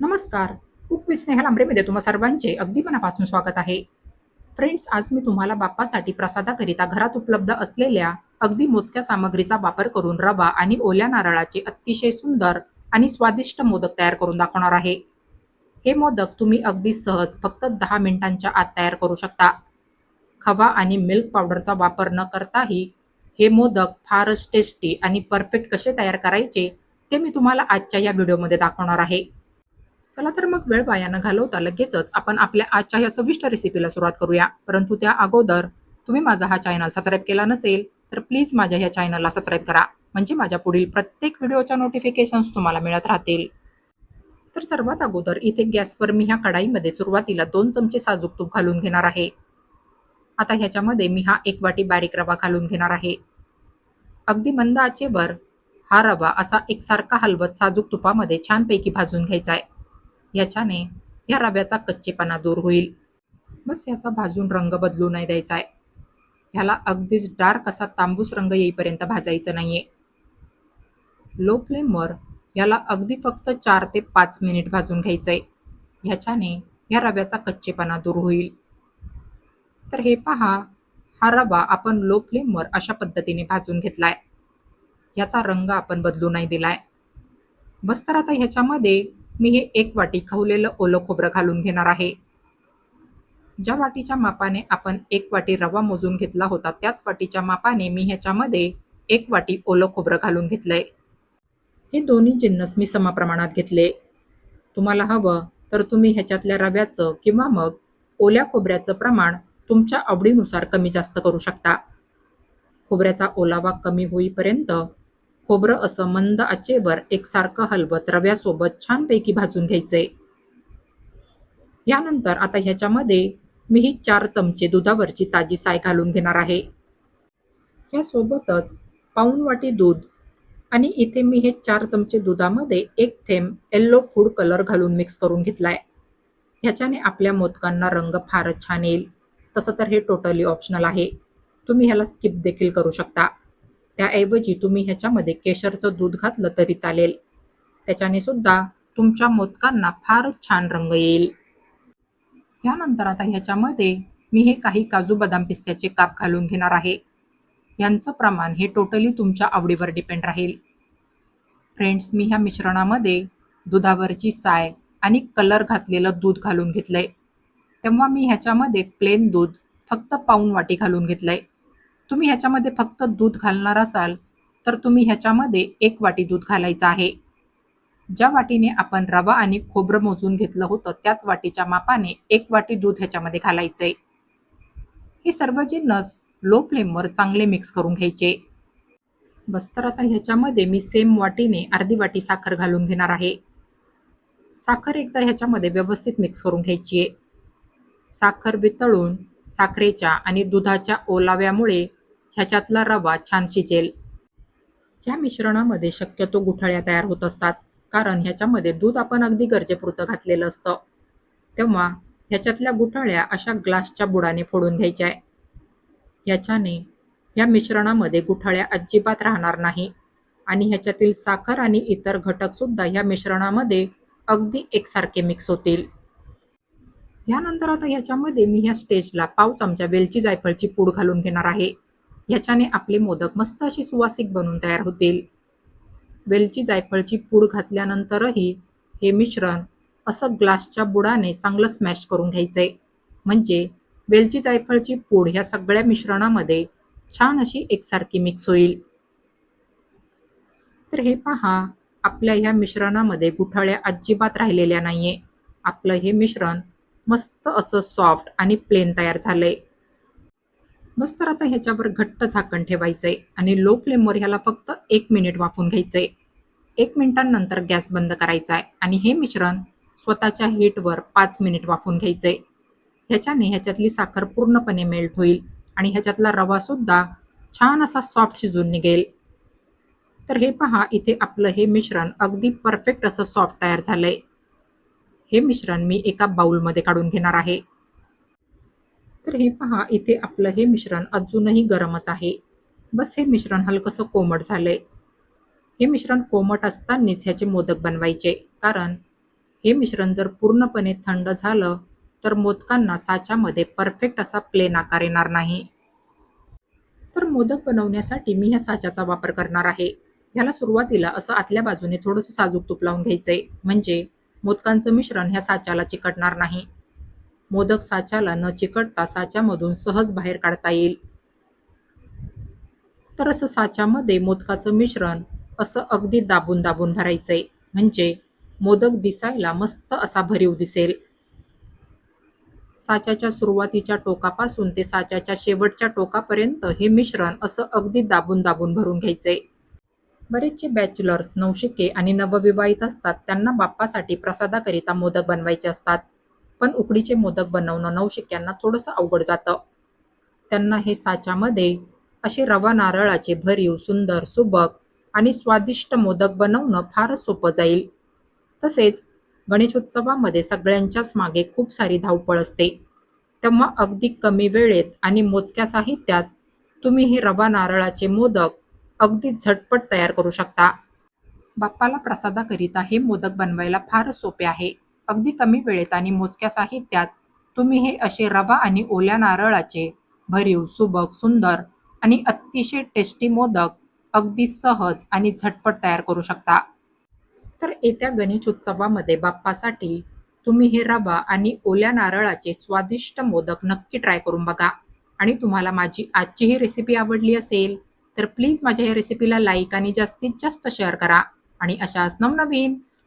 नमस्कार. Cook with Snehal आंबरेमध्ये तुम्हा सर्वांचे अगदी मनापासून स्वागत आहे. फ्रेंड्स आज मी तुम्हाला बाप्पासाठी प्रसादाकरिता घरात उपलब्ध असलेल्या अगदी मोजक्या सामग्रीचा वापर करून रवा आणि ओल्या नारळाचे अतिशय सुंदर आणि स्वादिष्ट मोदक तयार करून दाखवणार आहे. हे मोदक तुम्ही अगदी सहज फक्त दहा मिनिटांच्या आत तयार करू शकता. खवा आणि मिल्क पावडरचा वापर न करताही हे मोदक फारच टेस्टी आणि परफेक्ट कसे तयार करायचे ते मी तुम्हाला आजच्या या व्हिडिओमध्ये दाखवणार आहे. चला तर मग वेळ वाया न घालवता लगेचच आपण आपल्या आजच्या या चविष्ट रेसिपीला सुरुवात करूया. परंतु त्या अगोदर तुम्ही माझा हा चॅनल सबस्क्राईब केला नसेल तर प्लीज माझ्या ह्या चॅनलला सबस्क्राईब करा. म्हणजे माझ्या पुढील प्रत्येक व्हिडिओच्या नोटिफिकेशन्स तुम्हाला मिळत राहतील. तर सर्वात अगोदर इथे गॅसवर मी ह्या कढाईमध्ये सुरुवातीला दोन चमचे साजूक तूप घालून घेणार आहे. आता ह्याच्यामध्ये मी हा एक वाटी बारीक रवा घालून घेणार आहे. अगदी मंद आचेवर हा रवा असा एकसारखा हलवत साजूक तुपामध्ये छानपैकी भाजून घ्यायचा आहे. याच्याने या रव्याचा कच्चेपणा दूर होईल. बस याचा भाजून रंग बदलू नाही द्यायचा आहे ह्याला अगदीच डार्क असा तांबूस रंग येईपर्यंत भाजायचं नाहीये. लो फ्लेमवर याला अगदी फक्त चार ते पाच मिनिट भाजून घ्यायचं आहे ह्याच्याने या रव्याचा कच्चेपणा दूर होईल. तर हे पहा हा रवा आपण लो फ्लेमवर अशा पद्धतीने भाजून घेतलाय. याचा रंग आपण बदलू नाही दिलाय. बस तर आता ह्याच्यामध्ये मी हे एक वाटी खवलेलं ओलं खोबरं घालून घेणार आहे. ज्या वाटीच्या मापाने आपण एक वाटी रवा मोजून घेतला होता त्याच वाटीच्या मापाने मी ह्याच्यामध्ये एक वाटी ओलं खोबरं घालून घेतलंय. हे दोन्ही जिन्नस मी समप्रमाणात घेतले. तुम्हाला हवं तर तुम्ही ह्याच्यातल्या रव्याचं किंवा मग ओल्या खोबऱ्याचं प्रमाण तुमच्या आवडीनुसार कमी जास्त करू शकता. खोबऱ्याचा ओलावा कमी होईपर्यंत खोबरं असं मंद आचेवर एकसारखं हलवत रव्यासोबत छानपैकी भाजून घ्यायचंय यानंतर आता ह्याच्यामध्ये मी ही चार चमचे दुधावरची ताजी साय घालून घेणार आहे. यासोबतच पाऊण वाटी दूध आणि इथे मी हे चार चमचे दुधामध्ये एक थेंब येल्लो फूड कलर घालून मिक्स करून घेतलाय. ह्याच्याने आपल्या मोदकांना रंग फारच छान येईल. तसं तर हे टोटली ऑप्शनल आहे. तुम्ही ह्याला स्किप देखील करू शकता. त्याऐवजी तुम्ही ह्याच्यामध्ये केशरचं दूध घातलं तरी चालेल. त्याच्याने सुद्धा तुमच्या मोदकांना फारच छान रंग येईल. यानंतर आता ह्याच्यामध्ये मी हे काही काजू बदाम पिस्त्याचे काप घालून घेणार आहे. यांचं प्रमाण हे टोटली तुमच्या आवडीवर डिपेंड राहील. फ्रेंड्स मी ह्या मिश्रणामध्ये दुधावरची साय आणि कलर घातलेलं दूध घालून घेतलंय. तेव्हा मी ह्याच्यामध्ये प्लेन दूध फक्त पाऊन वाटी घालून घेतलंय. तुम्ही ह्याच्यामध्ये फक्त दूध घालणार असाल तर तुम्ही ह्याच्यामध्ये एक वाटी दूध घालायचं आहे. ज्या वाटीने आपण रवा आणि खोबरं मोजून घेतलं होतं त्याच वाटीच्या मापाने एक वाटी दूध ह्याच्यामध्ये घालायचे हे सर्व जिन्नस लो फ्लेमवर चांगले मिक्स करून घ्यायचे. बस तर आता ह्याच्यामध्ये मी सेम वाटीने अर्धी वाटी साखर घालून घेणार आहे. साखर एकदा ह्याच्यामध्ये व्यवस्थित मिक्स करून घ्यायची आहे. साखर वितळून साखरेच्या आणि दुधाच्या ओलाव्यामुळे ह्याच्यातला रवा छान शिजेल. ह्या मिश्रणामध्ये शक्यतो गुठळ्या तयार होत असतात कारण ह्याच्यामध्ये दूध आपण अगदी गरजेपुरतं घातलेलं असतं. तेव्हा ह्याच्यातल्या गुठळ्या अशा ग्लासच्या बुडाने फोडून घ्यायच्या. आहे याच्याने या मिश्रणामध्ये गुठळ्या अजिबात राहणार नाही. आणि ह्याच्यातील साखर आणि इतर घटकसुद्धा ह्या मिश्रणामध्ये अगदी एकसारखे मिक्स होतील. यानंतर आता ह्याच्यामध्ये मी ह्या स्टेजला पाव चमचा वेलची जायफळची पूड घालून घेणार आहे. ह्याच्याने आपले मोदक मस्त अशी सुवासिक बनून तयार होतील. वेलची जायफळची पूड घातल्यानंतरही हे मिश्रण असं ग्लासच्या बुडाने चांगलं स्मॅश करून घ्यायचंय. म्हणजे वेलची जायफळची पूड ह्या सगळ्या मिश्रणामध्ये छान अशी एकसारखी मिक्स होईल. तर हे पहा आपल्या ह्या मिश्रणामध्ये गुठळ्या अजिबात राहिलेल्या नाहीये. आपलं हे मिश्रण मस्त असं सॉफ्ट आणि प्लेन तयार झालंय. बस तर आता ह्याच्यावर घट्ट झाकण ठेवायचंय. आणि लो फ्लेमवर ह्याला फक्त एक मिनिट वाफून घ्यायचंय. एक मिनिटांनंतर गॅस बंद करायचा आहे आणि हे मिश्रण स्वतःच्या हीटवर पाच मिनिट वाफून घ्यायचंय. ह्याच्याने ह्याच्यातली साखर पूर्णपणे मेल्ट होईल. आणि ह्याच्यातला रवा सुद्धा छान असा सॉफ्ट शिजून निघेल. तर हे पहा इथे आपलं हे मिश्रण अगदी परफेक्ट असं सॉफ्ट तयार झालंय. हे मिश्रण मी एका बाउलमध्ये काढून घेणार आहे. तर हे पहा इथे आपलं हे मिश्रण अजूनही गरमच आहे. बस हे मिश्रण हलकंसं कोमट झालंय. हे मिश्रण कोमट असतानाच ह्याचे मोदक बनवायचे. कारण हे मिश्रण जर पूर्णपणे थंड झालं तर मोदकांना साच्यामध्ये परफेक्ट असा प्लेन आकार येणार नाही. तर मोदक बनवण्यासाठी मी ह्या साच्याचा वापर करणार आहे. ह्याला सुरुवातीला असं आतल्या बाजूने थोडंसं साजूक तूप लावून घ्यायचंय. म्हणजे मोदकांचं मिश्रण ह्या साच्याला चिकटणार नाही. मोदक साच्याला न चिकटता साच्यामधून सहज बाहेर काढता येईल. तर असं साच्यामध्ये मोदकाचं मिश्रण असं अगदी दाबून दाबून भरायचंय. म्हणजे मोदक दिसायला मस्त असा भरीव दिसेल. साच्याच्या सुरुवातीच्या टोकापासून ते साच्याच्या शेवटच्या टोकापर्यंत हे मिश्रण असं अगदी दाबून दाबून भरून घ्यायचंय. बरेचसे बॅचलर्स नवशिके आणि नवविवाहित असतात. त्यांना बाप्पासाठी प्रसादाकरिता मोदक बनवायचे असतात. पण उकडीचे मोदक बनवणं नवशिक्यांना थोडंसं अवघड जातं. त्यांना हे साच्यामध्ये असे रवा नारळाचे भरीव सुंदर सुबक आणि स्वादिष्ट मोदक बनवणं फारच सोपं जाईल. तसेच गणेशोत्सवामध्ये सगळ्यांच्याच मागे खूप सारी धावपळ असते. तेव्हा अगदी कमी वेळेत आणि मोजक्या साहित्यात तुम्ही हे रवा नारळाचे मोदक अगदी झटपट तयार करू शकता. बाप्पाला प्रसादाकरिता हे मोदक बनवायला फारच सोपे आहे. अगदी कमी वेळेत आणि मोजक्या साहित्यात तुम्ही हे असे रवा आणि ओल्या नारळाचे भरीव सुबक सुंदर आणि अतिशय टेस्टी मोदक अगदी सहज आणि झटपट तयार करू शकता. तर येत्या गणेश उत्सवामध्ये बाप्पासाठी तुम्ही हे रवा आणि ओल्या नारळाचे स्वादिष्ट मोदक नक्की ट्राय करून बघा. आणि तुम्हाला माझी आजची ही रेसिपी आवडली असेल तर प्लीज माझ्या या रेसिपीला लाईक आणि जास्तीत जास्त शेअर करा. आणि अशाच नवनवीन